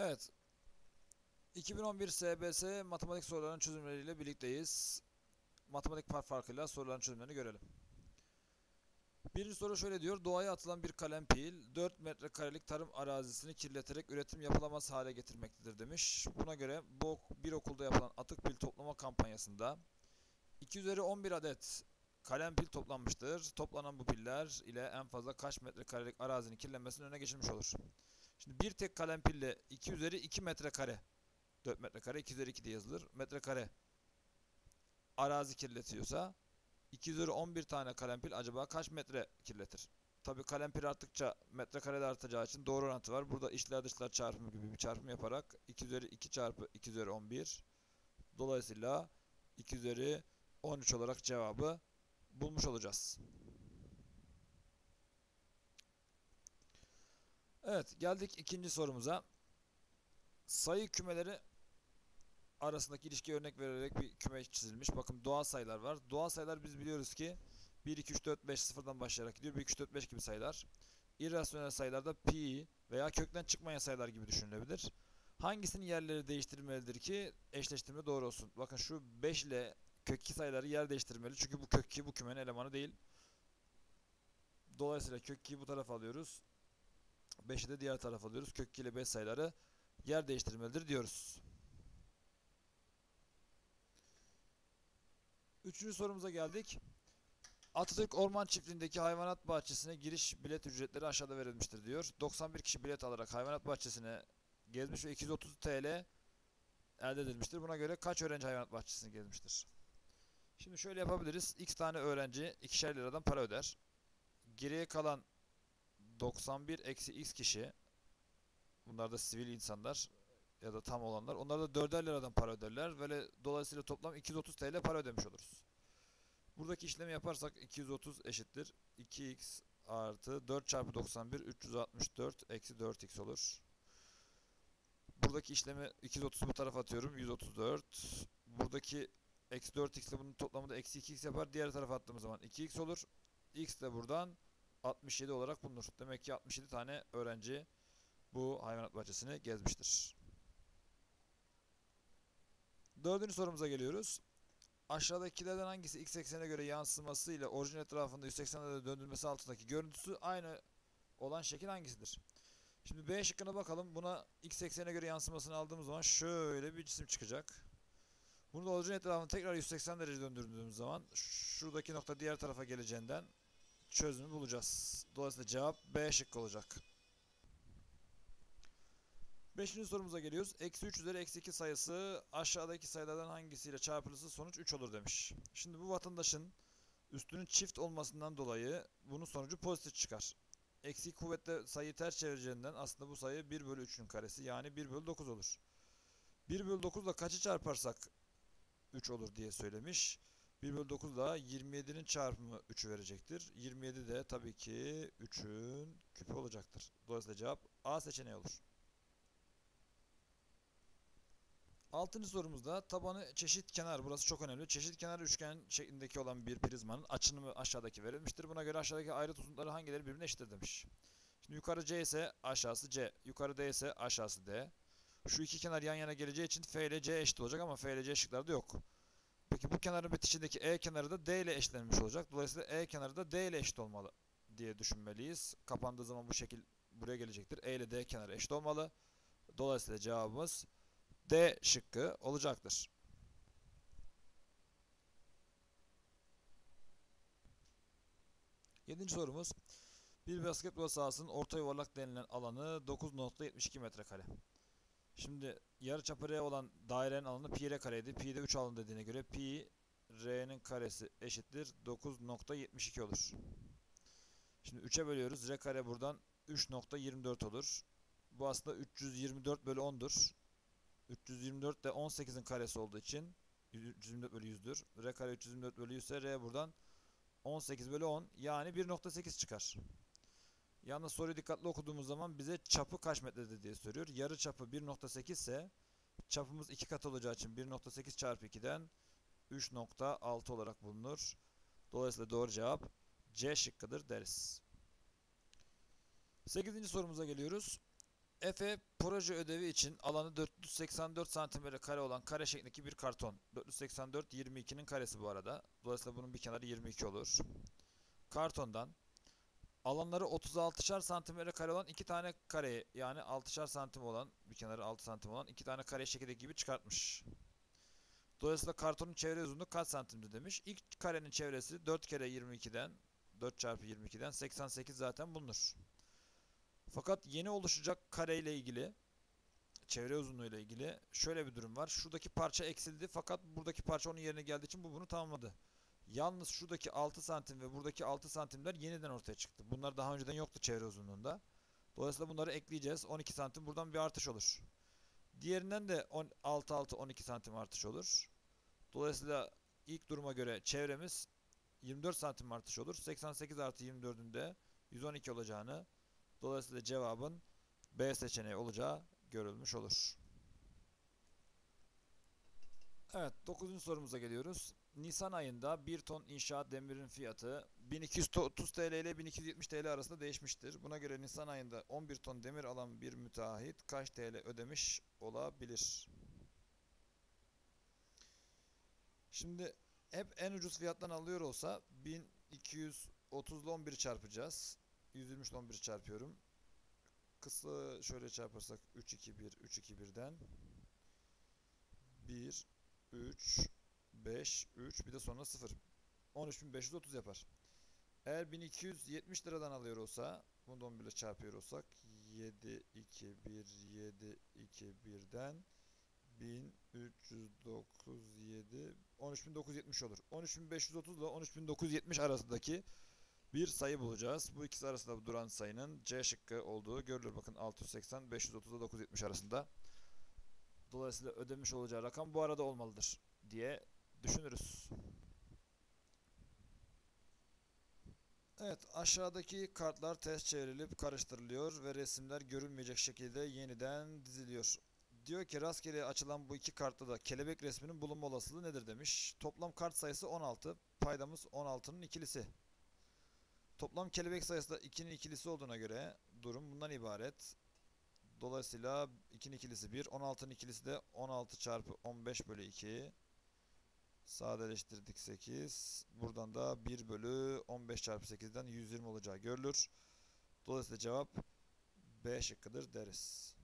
Evet. 2011 SBS matematik sorularının çözümleriyle birlikteyiz. Matematik par farkıyla soruların çözümlerini görelim. Birinci soru şöyle diyor. Doğaya atılan bir kalem pil 4 metrekarelik tarım arazisini kirleterek üretim yapılamaz hale getirmektedir demiş. Buna göre bu bir okulda yapılan atık pil toplama kampanyasında 2 üzeri 11 adet kalem pil toplanmıştır. Toplanan bu piller ile en fazla kaç metrekarelik arazinin kirlenmesinin önüne geçilmiş olur. Şimdi bir tek kalem pille 2 üzeri 2 metrekare 4 metrekare 2 üzeri 2 diye yazılır. Metrekare arazi kirletiyorsa 2 üzeri 11 tane kalem pil acaba kaç metre kirletir? Tabi kalem pil arttıkça metrekare de artacağı için doğru orantı var. Burada içler dışlar çarpımı gibi bir çarpım yaparak 2 üzeri 2 çarpı 2 üzeri 11 dolayısıyla 2 üzeri 13 olarak cevabı bulmuş olacağız. Evet geldik ikinci sorumuza. Sayı kümeleri arasındaki ilişki örnek verilerek bir küme çizilmiş. Bakın doğal sayılar var. Doğal sayılar biz biliyoruz ki 1, 2, 3, 4, 5 sıfırdan başlayarak gidiyor. 1, 2, 3, 4, 5 gibi sayılar. İrrasyonel sayılarda pi veya kökten çıkmayan sayılar gibi düşünülebilir. Hangisinin yerleri değiştirilmelidir ki eşleştirme doğru olsun? Bakın şu 5 ile kök 2 sayıları yer değiştirmeli. Çünkü bu kök 2 bu kümenin elemanı değil. Dolayısıyla kök 2'yi bu tarafa alıyoruz. 5'i de diğer tarafa alıyoruz. Kök 2 ile 5 sayıları yer değiştirmelidir diyoruz. Üçüncü sorumuza geldik. Atatürk Orman Çiftliği'ndeki hayvanat bahçesine giriş bilet ücretleri aşağıda verilmiştir diyor. 91 kişi bilet alarak hayvanat bahçesine gezmiş ve 230 TL elde edilmiştir. Buna göre kaç öğrenci hayvanat bahçesini gezmiştir? Şimdi şöyle yapabiliriz. X tane öğrenci ikişer liradan para öder. Geriye kalan 91 eksi X kişi bunlar da sivil insanlar ya da tam olanlar. Onlar da 4'er liradan para öderler. Böyle dolayısıyla toplam 230 TL para ödemiş oluruz. Buradaki işlemi yaparsak 230 eşittir. 2x artı 4 çarpı 91 364 eksi 4x olur. Buradaki işlemi 230 bu tarafa atıyorum. 134. Buradaki eksi 4x ile bunun toplamı da eksi 2x yapar. Diğer tarafa attığımız zaman 2x olur. x de buradan 67 olarak bulunur. Demek ki 67 tane öğrenci bu hayvanat bahçesini gezmiştir. Dördüncü sorumuza geliyoruz. Aşağıdakilerden hangisi x eksene göre yansıması ile orijin etrafında 180 derece döndürmesi altındaki görüntüsü aynı olan şekil hangisidir? Şimdi B şıkkına bakalım. Buna x eksene göre yansımasını aldığımız zaman şöyle bir cisim çıkacak. Bunu da orijin etrafını tekrar 180 derece döndürdüğümüz zaman şuradaki nokta diğer tarafa geleceğinden çözümü bulacağız. Dolayısıyla cevap B şıkkı olacak. Beşinci sorumuza geliyoruz. Eksi 3 üzeri eksi 2 sayısı aşağıdaki sayılardan hangisiyle çarpılırsa sonuç 3 olur demiş. Şimdi bu vatandaşın üstünün çift olmasından dolayı bunun sonucu pozitif çıkar. Eksi kuvvetle sayıyı ters çevireceğinden aslında bu sayı 1 bölü 3'ün karesi yani 1 bölü 9 olur. 1 bölü 9 ile kaçı çarparsak 3 olur diye söylemiş. 1 bölü 9 da 27'nin çarpımı 3'ü verecektir. 27 de tabii ki 3'ün küpü olacaktır. Dolayısıyla cevap A seçeneği olur. Altıncı sorumuzda tabanı çeşit kenar burası çok önemli. Çeşit kenar üçgen şeklindeki olan bir prizmanın açınımı aşağıdaki verilmiştir. Buna göre aşağıdaki ayrıt uzunlukları hangileri birbirine eşittir demiş. Şimdi yukarı C ise aşağısı C, yukarı D ise aşağısı D. Şu iki kenar yan yana geleceği için F ile C eşit olacak ama F ile C şıklarda yok. Peki bu kenarın bitişindeki E kenarı da D ile eşitlenmiş olacak. Dolayısıyla E kenarı da D ile eşit olmalı diye düşünmeliyiz. Kapandığı zaman bu şekil buraya gelecektir. E ile D kenarı eşit olmalı. Dolayısıyla cevabımız D şıkkı olacaktır. Yedinci sorumuz. Bir basketbol sahasının orta yuvarlak denilen alanı 9.72 metrekare. Şimdi yarıçapı R olan dairenin alanı pi r kareydi. Pi de 3 alan dediğine göre pi r'nin karesi eşittir 9.72 olur. Şimdi 3'e bölüyoruz. R kare buradan 3.24 olur. Bu aslında 324 bölü 10'dur. 324 de 18'in karesi olduğu için 324 bölü 100'dür. R kare 324 bölü 100 ise R buradan 18 bölü 10 yani 1.8 çıkar. Yalnız soruyu dikkatli okuduğumuz zaman bize çapı kaç metredir diye soruyor. Yarı çapı 1.8 ise çapımız 2 kat olacağı için 1.8 çarpı 2'den 3.6 olarak bulunur. Dolayısıyla doğru cevap C şıkkıdır deriz. 8. sorumuza geliyoruz. Efe proje ödevi için alanı 484 santimetre kare olan kare şeklindeki bir karton. 484 22'nin karesi bu arada. Dolayısıyla bunun bir kenarı 22 olur. Kartondan alanları 36'şar santimetre kare olan iki tane kare yani 6'şar santim olan bir kenarı 6 santim olan iki tane kare şekildeki gibi çıkartmış. Dolayısıyla kartonun çevre uzunluğu kaç santimdir demiş. İlk karenin çevresi 4 kere 22'den 4 çarpı 22'den 88 zaten bulunur. Fakat yeni oluşacak kare ile ilgili çevre uzunluğu ile ilgili şöyle bir durum var. Şuradaki parça eksildi fakat buradaki parça onun yerine geldiği için bu bunu tamamladı. Yalnız şuradaki 6 santim ve buradaki 6 santimler yeniden ortaya çıktı. Bunlar daha önceden yoktu çevre uzunluğunda. Dolayısıyla bunları ekleyeceğiz. 12 santim buradan bir artış olur. Diğerinden de 10 6 6 12 santim artış olur. Dolayısıyla ilk duruma göre çevremiz 24 santim artış olur. 88 artı 24'ün de 112 olacağını Dolayısıyla cevabın B seçeneği olacağı görülmüş olur. Evet 9. sorumuza geliyoruz. Nisan ayında 1 ton inşaat demirin fiyatı 1230 TL ile 1270 TL arasında değişmiştir. Buna göre Nisan ayında 11 ton demir alan bir müteahhit kaç TL ödemiş olabilir? Şimdi hep en ucuz fiyattan alıyor olsa 1230 ile 11 çarpacağız. 123 ile 11 çarpıyorum. Kısa şöyle çarparsak 3 2 1 3 2 1'den 1 3 5 3 bir de sonra 0 13530 yapar. Eğer 1270 liradan alıyor olsa bunu da 11 ile çarpıyor olsak 7 2 1 7 2 1'den 1397 13970 olur. 13530 ile 13970 arasındaki bir sayı bulacağız. Bu ikisi arasında duran sayının C şıkkı olduğu görülür. Bakın 680 530 ile 970 arasında. Dolayısıyla ödemiş olacağı rakam bu arada olmalıdır diye düşünürüz. Evet aşağıdaki kartlar ters çevrilip karıştırılıyor ve resimler görülmeyecek şekilde yeniden diziliyor. Diyor ki rastgele açılan bu iki kartta da kelebek resminin bulunma olasılığı nedir demiş. Toplam kart sayısı 16. Paydamız 16'nın ikilisi. Toplam kelebek sayısı da 2'nin ikilisi olduğuna göre durum bundan ibaret. Dolayısıyla 2'nin ikilisi 1, 16'nın ikilisi de 16 çarpı 15 bölü 2. Sadeleştirdik 8. Buradan da 1 bölü 15 çarpı 8'den 120 olacağı görülür. Dolayısıyla cevap B şıkkıdır deriz.